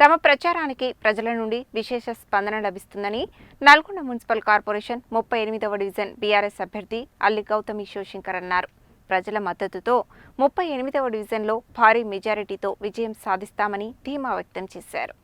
తమ ప్రచారానికి ప్రజల నుండి విశేష స్పందన లభిస్తుందని నల్గొండ మున్సిపల్ కార్పొరేషన్ ముప్పై ఎనిమిదవ డివిజన్ బీఆర్ఎస్ అభ్యర్థి అల్లి గౌతమి శివశంకర్ అన్నారు. ప్రజల మద్దతుతో ముప్పై ఎనిమిదవ డివిజన్లో భారీ మెజారిటీతో విజయం సాధిస్తామని ధీమా వ్యక్తం చేశారు.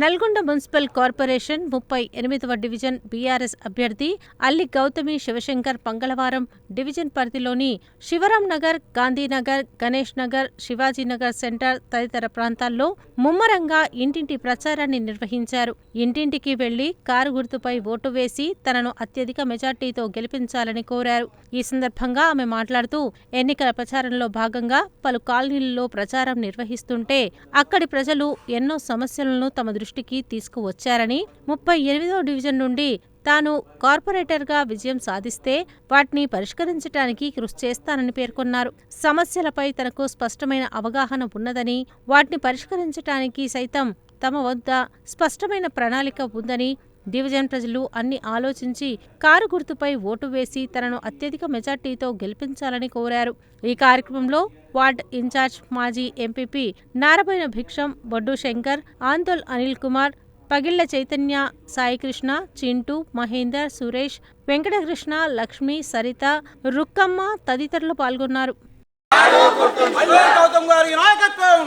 నల్గొండ మున్సిపల్ కార్పొరేషన్ ముప్పై ఎనిమిదవ డివిజన్ బీఆర్ఎస్ అభ్యర్థి అల్లి గౌతమి శివశంకర్ మంగళవారం డివిజన్ పరిధిలోని శివరాం నగర్ గాంధీనగర్ గణేష్ నగర్ శివాజీనగర్ సెంటర్ తదితర ప్రాంతాల్లో ముమ్మరంగా ఇంటింటి ప్రచారాన్ని నిర్వహించారు. ఇంటింటికి వెళ్ళి కారు గుర్తుపై ఓటు వేసి తనను అత్యధిక మెజార్టీతో గెలిపించాలని కోరారు. ఈ సందర్భంగా ఆమె మాట్లాడుతూ ఎన్నికల ప్రచారంలో భాగంగా పలు కాలనీలలో ప్రచారం నిర్వహిస్తుంటే అక్కడి ప్రజలు ఎన్నో సమస్యలను తమ దృష్టికి తీసుకువచ్చారని ముప్పై ఎనిమిదో డివిజన్ నుండి తాను కార్పొరేటర్గా విజయం సాధిస్తే వాటిని పరిష్కరించడానికి కృషి చేస్తానని పేర్కొన్నారు. సమస్యలపై తనకు స్పష్టమైన అవగాహన ఉన్నదని వాటిని పరిష్కరించడానికి సైతం తమ వద్ద స్పష్టమైన ప్రణాళిక ఉందని డివిజన్ ప్రజలు అన్ని ఆలోచించి కారు గుర్తుపై ఓటు వేసి తనను అత్యధిక మెజార్టీతో గెలిపించాలని కోరారు. ఈ కార్యక్రమంలో వార్డ్ ఇన్ఛార్జ్ మాజీ ఎంపీపీ నారబోయిన భిక్షం బొడ్డు శంకర్ ఆందోల్ అనిల్ కుమార్ పగిళ్ళ చైతన్య సాయికృష్ణ చింటూ మహేందర్ సురేష్ వెంకటకృష్ణ లక్ష్మి సరిత రుక్కమ్మ తదితరులు పాల్గొన్నారు. గౌతమ్ గారి నాయకత్వం!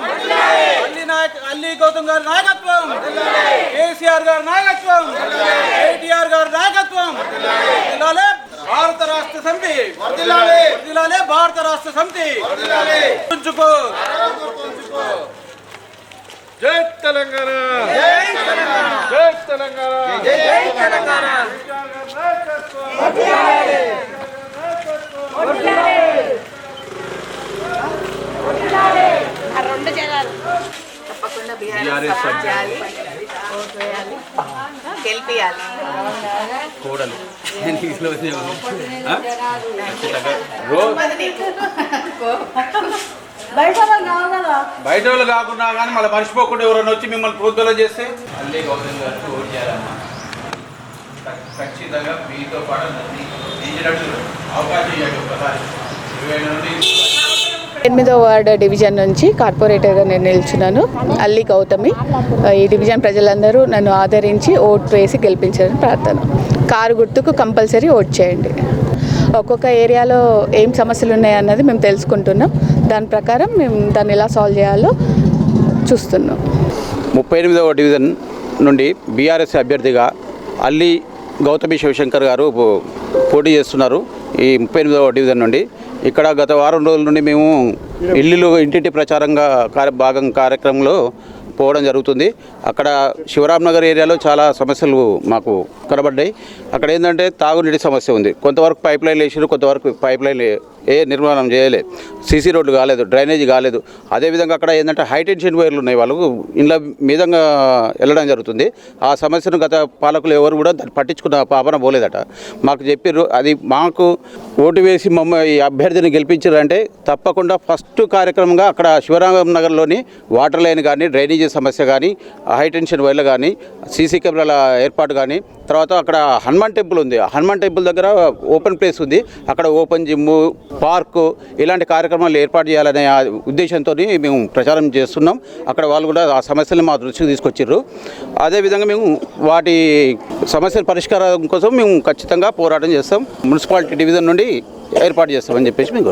గౌతమ్ గారి నాయకత్వం. కేసీఆర్ గారి నాయకత్వం. కేటీఆర్ గారి నాయకత్వం. వర్ధిల్లాలే భారత రాష్ట్ర సమితి. వర్ధిల్లాలే భారత రాష్ట్ర సమితి. గుర్తుంచుకో బీఆర్ఎస్ చేయాలి గెలిపియాలి. కోడలు. బయట వాళ్ళు కాకుండా కానీ మళ్ళీ మర్చిపోకుండా ఎవరైనా వచ్చి మిమ్మల్ని ప్రోద్బలం చేస్తే? అల్లే గౌతమ్ గారికి ఓటు చేయాలమ్మా. ఖచ్చితంగా మీతో పాటు అవకాశం ఇవ్వండి ఒకసారి ఇరవై నుండి ఎనిమిదో వార్డు డివిజన్ నుంచి కార్పొరేటర్గా నేను నిల్చున్నాను అల్లి గౌతమి. ఈ డివిజన్ ప్రజలందరూ నన్ను ఆదరించి ఓటు వేసి గెలిపించాలని ప్రార్థన. కారు గుర్తుకు కంపల్సరీ ఓట్ చేయండి. ఒక్కొక్క ఏరియాలో ఏం సమస్యలు ఉన్నాయన్నది మేము తెలుసుకుంటున్నాం. దాని ప్రకారం మేము దాన్ని ఎలా సాల్వ్ చేయాలో చూస్తున్నాం. ముప్పై ఎనిమిదవ డివిజన్ నుండి బీఆర్ఎస్ అభ్యర్థిగా అల్లి గౌతమి శివశంకర్ గారు పోటీ చేస్తున్నారు. ఈ ముప్పై ఎనిమిదవ డివిజన్ నుండి. ఇక్కడ గత వారం రోజుల నుండి మేము ఇల్లులు ఇంటింటి ప్రచారంగా కార్య భాగం కార్యక్రమంలో పోవడం జరుగుతుంది. అక్కడ శివరాంనగర్ ఏరియాలో చాలా సమస్యలు మాకు కనబడ్డాయి. అక్కడ ఏంటంటే తాగునీటి సమస్య ఉంది. కొంతవరకు పైప్ లైన్ వేసారు కొంతవరకు పైప్ లైన్ ఏ నిర్మాణం చేయలేదు సీసీ రోడ్లు కాలేదు డ్రైనేజీ కాలేదు. అదేవిధంగా అక్కడ ఏంటంటే హైటెన్షన్ వైర్లు ఉన్నాయి వాళ్ళకు. ఇండ్ల మీదంగా వెళ్ళడం జరుగుతుంది. ఆ సమస్యను గత పాలకులు ఎవరు కూడా పట్టించుకున్న పాపన పోలేదట. మాకు చెప్పారు అది మాకు ఓటు వేసి మమ్మల్ని ఈ అభ్యర్థిని గెలిపించారంటే తప్పకుండా ఫస్ట్ కార్యక్రమంగా అక్కడ శివరామ నగర్లోని వాటర్ లైన్ కానీ డ్రైనేజీ సమస్య కానీ హైటెన్షన్ వైర్లు కానీ సీసీ కెమెరాల ఏర్పాటు కానీ తర్వాత అక్కడ హనుమాన్ టెంపుల్ ఉంది. హనుమాన్ టెంపుల్ దగ్గర ఓపెన్ ప్లేస్ ఉంది. అక్కడ ఓపెన్ జిమ్ పార్కు ఇలాంటి కార్యక్రమాలు ఏర్పాటు చేయాలనే ఆ ఉద్దేశంతో మేము ప్రచారం చేస్తున్నాం. అక్కడ వాళ్ళు కూడా ఆ సమస్యలను మా దృష్టికి తీసుకొచ్చారు అదేవిధంగా మేము వాటి సమస్యల పరిష్కారం కోసం మేము ఖచ్చితంగా పోరాటం చేస్తాం. మున్సిపాలిటీ డివిజన్ నుండి ఏర్పాటు చేస్తామని చెప్పేసి మేము